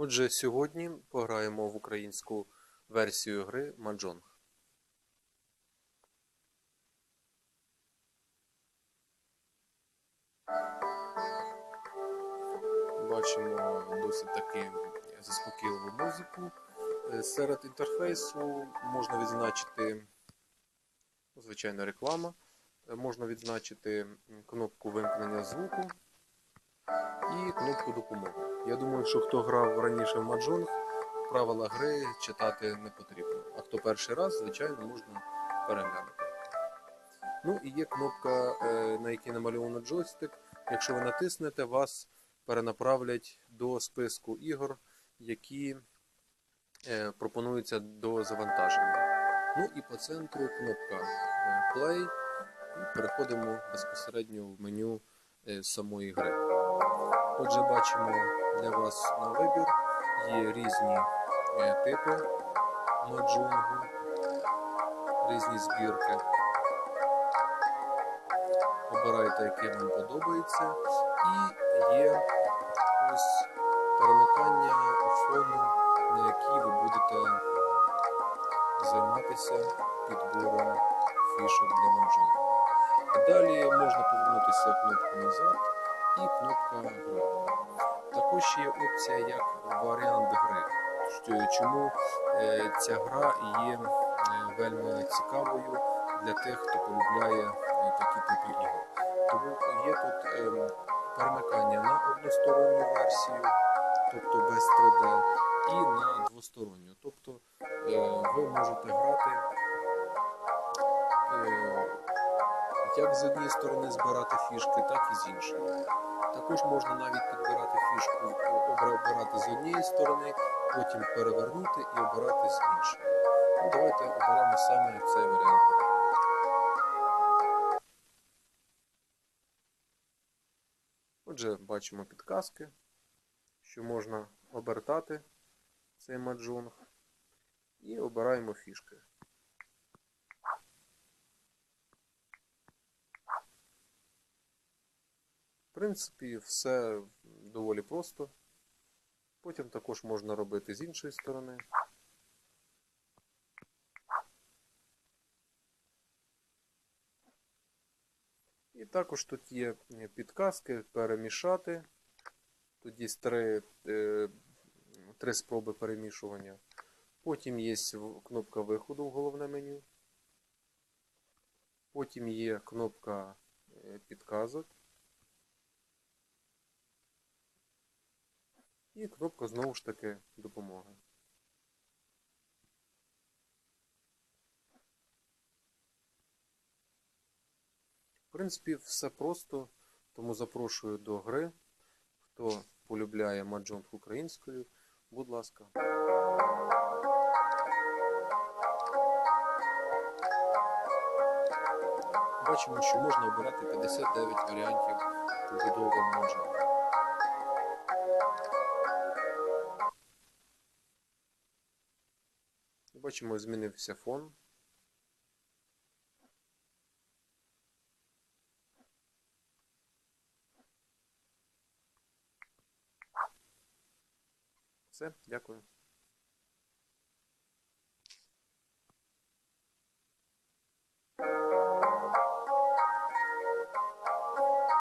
Отже, сьогодні пограємо в українську версію гри Mahjong. Бачимо досить таки заспокійливу музику. Е, Серед інтерфейсу можна відзначити, звичайно, реклама. Е, Можна відзначити кнопку вимкнення звуку і кнопку допомоги. Я думаю, що хто грав раніше в Mahjong, правила гри читати не потрібно. А хто перший раз, звичайно, можна переглянути. Ну і є кнопка, е, на якій намальовано джойстик. Якщо ви натиснете, вас перенаправлять до списку ігор, які е, пропонуються до завантаження. Ну і по центру кнопка е, Play. Переходимо безпосередньо в меню самої гри. Отже, бачимо для вас на вибір є різні е, типи маджонгу, різні збірки. Обирайте, яке вам подобається. І є ось перемикання фону, на якій ви будете займатися підбором фішок для маджонгу. Далі можна повернутися кнопку назад і кнопка група. Також є опція як варіант гри. Чому е, ця гра є е, вельми цікавою для тих, хто полюбляє е, такі типи ігор. Тому є тут перемикання на односторонню версію, тобто без 3D, і на двосторонню. Тобто ви можете грати як з однієї сторони збирати фішки, так і з іншої. Також можна навіть підбирати фішку, обирати з однієї сторони, потім перевернути і обирати з іншої. Ну, давайте оберемо саме цей варіант. Отже, бачимо підказки, що можна обертати цей маджонг і обираємо фішки. Принципі, все доволі просто. Потім також можна робити з іншої сторони. І також тут є е, підказки перемішати. Тут є три, е, три спроби перемішування. Потім є кнопка виходу в головне меню. Потім є кнопка е, підказок. І кнопка знову ж таки допомоги. В принципі, все просто, тому запрошую до гри. Хто полюбляє маджонг українською, будь ласка. Бачимо, що можна обирати 59 варіантів побудови маджонгу. Бачимо, змінився фон. Все, дякую.